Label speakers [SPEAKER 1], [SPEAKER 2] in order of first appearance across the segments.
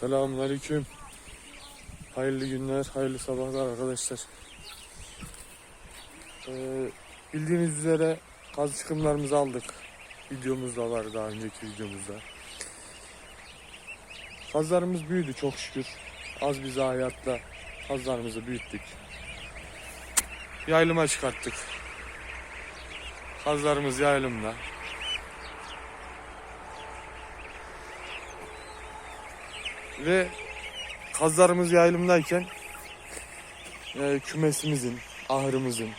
[SPEAKER 1] Selamünaleyküm. Hayırlı günler, hayırlı sabahlar arkadaşlar. Ee, bildiğiniz üzere kaz çıkımlarımızı aldık. Videomuz da var daha önceki videomuzda. Kazlarımız büyüdü çok şükür. Az bize hayatla kazlarımızı büyüttük. Yaylıma çıkarttık. Kazlarımız yaylımda. Ve kazlarımız yaylımdayken e, kümesimizin, ahırımızın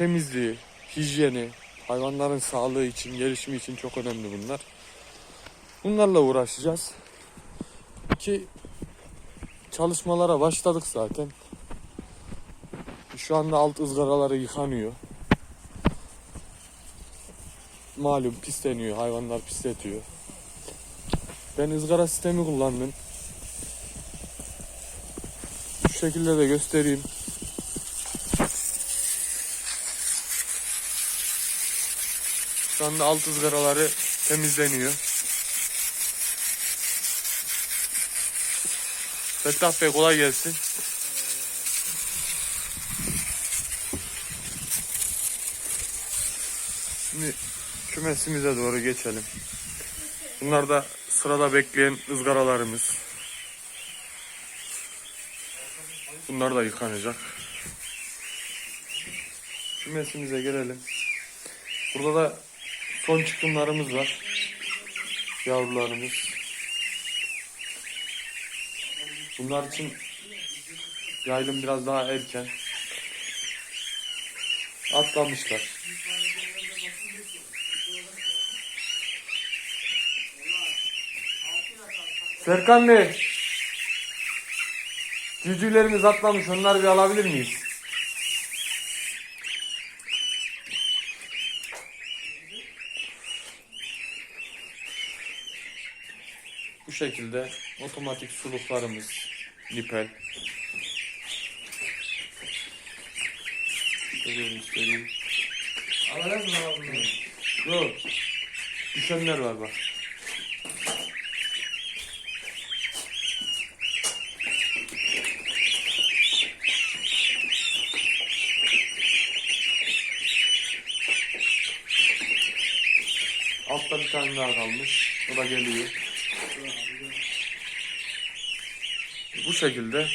[SPEAKER 1] temizliği, hijyeni, hayvanların sağlığı için, gelişimi için çok önemli bunlar. Bunlarla uğraşacağız. Ki çalışmalara başladık zaten. Şu anda alt ızgaraları yıkanıyor. Malum pisleniyor, hayvanlar pisletiyor. Ben ızgara sistemi kullandım. Şu şekilde de göstereyim. Şu anda alt ızgaraları temizleniyor. Fettah Bey kolay gelsin. Şimdi kümesimize doğru geçelim. Bunlar da sırada bekleyen ızgaralarımız. Bunlar da yıkanacak. Kümesimize gelelim. Burada da son çıkımlarımız var. Yavrularımız. Bunlar için yaylım biraz daha erken. Atlamışlar. Serkan Bey. Cücülerimiz atlamış. Onları bir alabilir miyiz? Bu şekilde otomatik suluklarımız nipel. Şöyle göstereyim.
[SPEAKER 2] Alacağız mı abi?
[SPEAKER 1] Yok. Düşenler var bak. Altta bir tane daha kalmış. O da geliyor. Bu şekilde.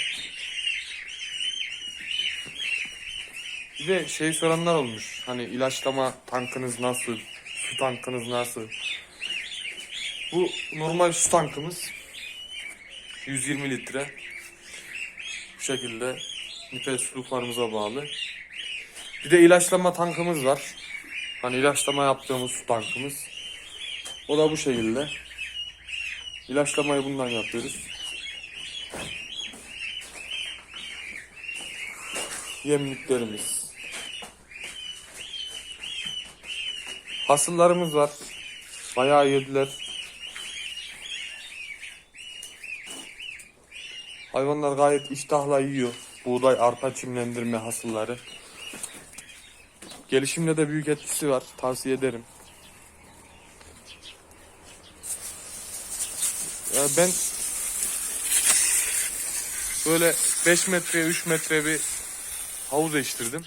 [SPEAKER 1] Bir de şey soranlar olmuş. Hani ilaçlama tankınız nasıl? Su tankınız nasıl? Bu normal su tankımız. 120 litre. Bu şekilde nifes suluklarımıza bağlı. Bir de ilaçlama tankımız var. Hani ilaçlama yaptığımız su tankımız. O da bu şekilde. İlaçlamayı bundan yapıyoruz. Yemliklerimiz. Hasıllarımız var. Bayağı yediler. Hayvanlar gayet iştahla yiyor. Buğday, arpa çimlendirme hasılları. Gelişimde de büyük etkisi var. Tavsiye ederim. Ya ben böyle 5 metre 3 metre bir havuz eştirdim.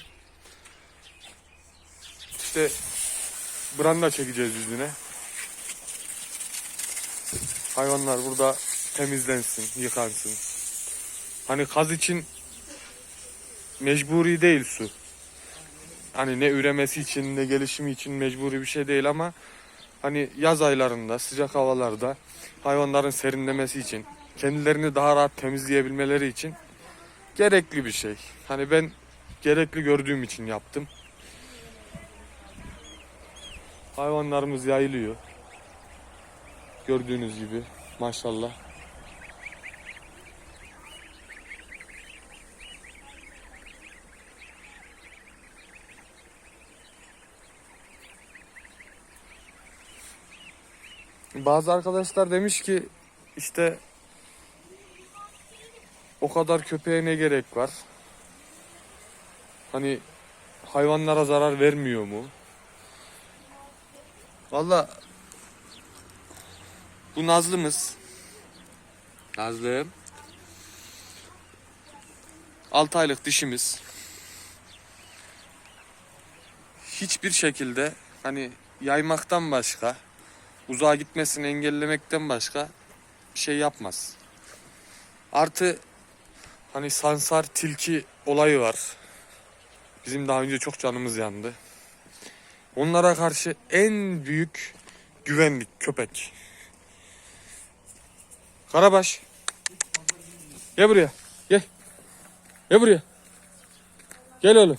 [SPEAKER 1] İşte branda çekeceğiz yüzüne. Hayvanlar burada temizlensin, yıkansın. Hani kaz için mecburi değil su. Hani ne üremesi için ne gelişimi için mecburi bir şey değil ama hani yaz aylarında sıcak havalarda hayvanların serinlemesi için kendilerini daha rahat temizleyebilmeleri için gerekli bir şey. Hani ben gerekli gördüğüm için yaptım. Hayvanlarımız yayılıyor. Gördüğünüz gibi maşallah. Bazı arkadaşlar demiş ki işte o kadar köpeğe ne gerek var? Hani hayvanlara zarar vermiyor mu? Valla bu Nazlımız
[SPEAKER 3] Nazlım.
[SPEAKER 1] 6 aylık dişimiz hiçbir şekilde hani yaymaktan başka uzağa gitmesini engellemekten başka bir şey yapmaz. Artı hani sansar tilki olayı var. Bizim daha önce çok canımız yandı. Onlara karşı en büyük güvenlik köpek. Karabaş. Gel buraya. Gel. Gel buraya. Gel oğlum.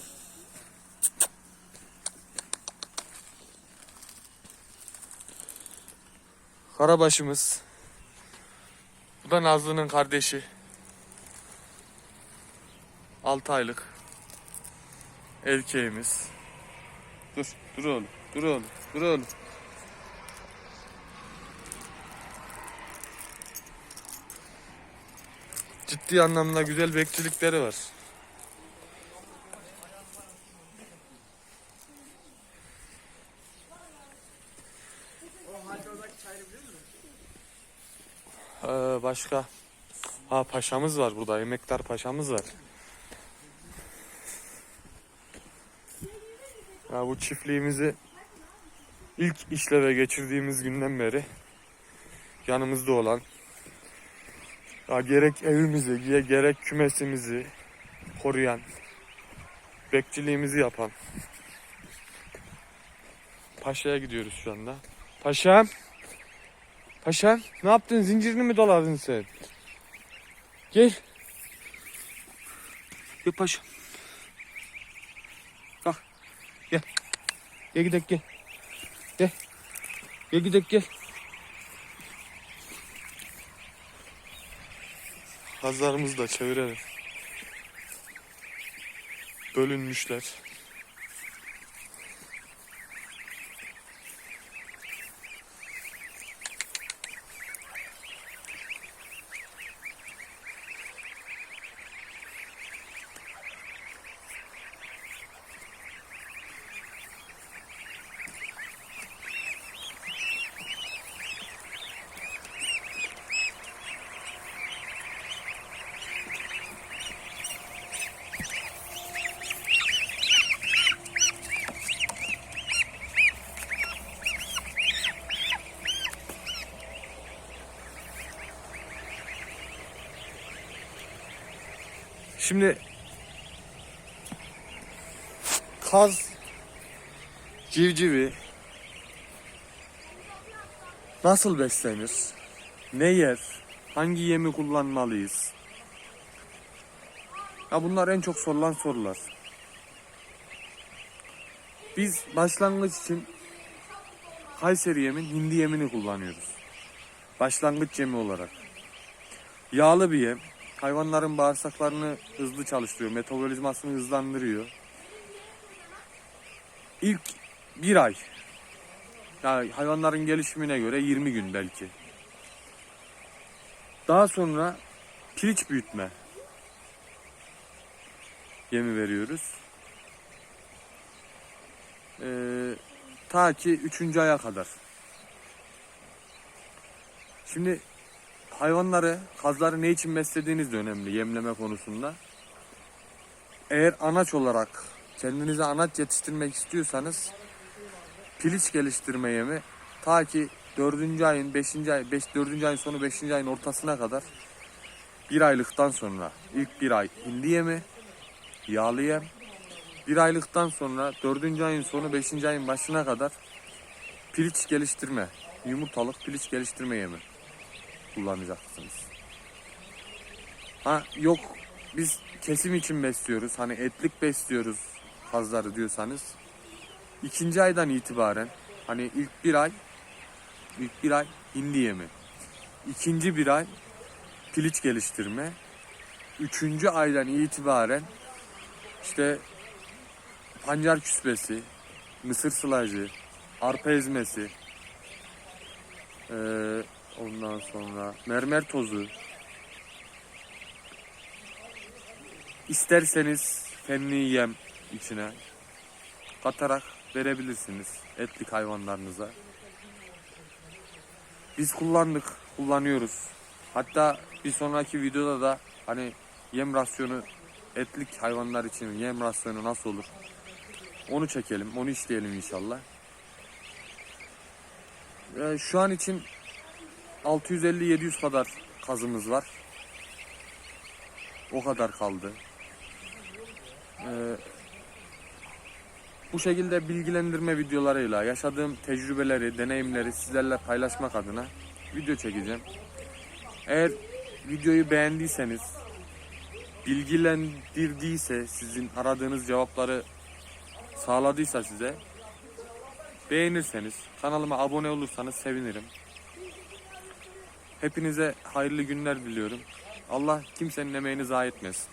[SPEAKER 1] Karabaşımız. Bu da Nazlı'nın kardeşi. 6 aylık. Erkeğimiz. Dur, dur oğlum. Dur oğlum. Dur oğlum. Ciddi anlamda güzel bekçilikleri var. Ee, başka ha paşamız var burada emektar paşamız var. Ya bu çiftliğimizi ilk işleve geçirdiğimiz günden beri yanımızda olan ya gerek evimizi ge- gerek kümesimizi koruyan bekçiliğimizi yapan Paşa'ya gidiyoruz şu anda. Paşam Paşam ne yaptın? Zincirini mi doladın sen? Gel. Gel paşam. Kalk. Gel. Gel gidelim gel. Gel. Gel gidelim gel. Kazlarımızı da çevirelim. Bölünmüşler. Şimdi kaz civcivi nasıl beslenir? Ne yer? Hangi yemi kullanmalıyız? Ya bunlar en çok sorulan sorular. Biz başlangıç için Kayseri yemin hindi yemini kullanıyoruz. Başlangıç yemi olarak. Yağlı bir yem. Hayvanların bağırsaklarını hızlı çalıştırıyor. Metabolizmasını hızlandırıyor. İlk bir ay. Yani hayvanların gelişimine göre 20 gün belki. Daha sonra piliç büyütme yemi veriyoruz. Ee, ta ki 3. aya kadar. Şimdi hayvanları, kazları ne için beslediğiniz de önemli yemleme konusunda. Eğer anaç olarak kendinize anaç yetiştirmek istiyorsanız piliç geliştirme yemi ta ki 4. ayın 5. ay 5 4. ayın sonu 5. ayın ortasına kadar bir aylıktan sonra ilk bir ay hindi yemi yağlı yem bir aylıktan sonra 4. ayın sonu 5. ayın başına kadar piliç geliştirme yumurtalık piliç geliştirme yemi kullanacaksınız. Ha yok biz kesim için besliyoruz. Hani etlik besliyoruz kazları diyorsanız. ikinci aydan itibaren hani ilk bir ay ilk bir ay hindi yemi. ikinci bir ay piliç geliştirme. Üçüncü aydan itibaren işte pancar küspesi, mısır sılacı, arpa ezmesi, ee, Ondan sonra mermer tozu. İsterseniz fenli yem içine katarak verebilirsiniz etlik hayvanlarınıza. Biz kullandık, kullanıyoruz. Hatta bir sonraki videoda da hani yem rasyonu etlik hayvanlar için yem rasyonu nasıl olur? Onu çekelim, onu işleyelim inşallah. Ee, şu an için 650-700 kadar kazımız var. O kadar kaldı. Ee, bu şekilde bilgilendirme videolarıyla yaşadığım tecrübeleri, deneyimleri sizlerle paylaşmak adına video çekeceğim. Eğer videoyu beğendiyseniz, bilgilendirdiyse, sizin aradığınız cevapları sağladıysa size, beğenirseniz, kanalıma abone olursanız sevinirim. Hepinize hayırlı günler diliyorum. Allah kimsenin emeğini zayi etmesin.